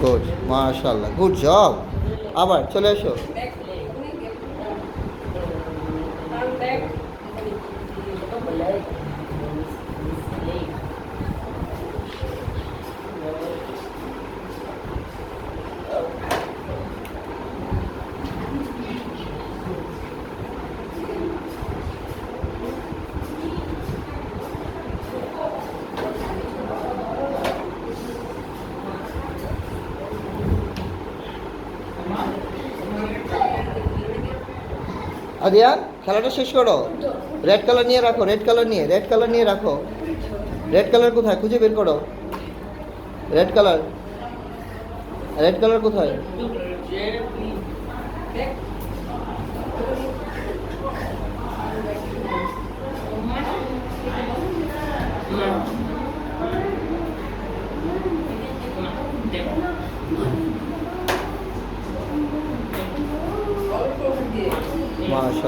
Good মাশাল্লাহ good job আবার চলে এসো। আদিয়ান, খেলাটা শেষ করো। রেড কালার নিয়ে রাখো রেড কালার নিয়ে রেড কালার নিয়ে রাখো। রেড কালার কোথায়? খুঁজে বের করো। রেড কালার রেড কালার কোথায়? মাশা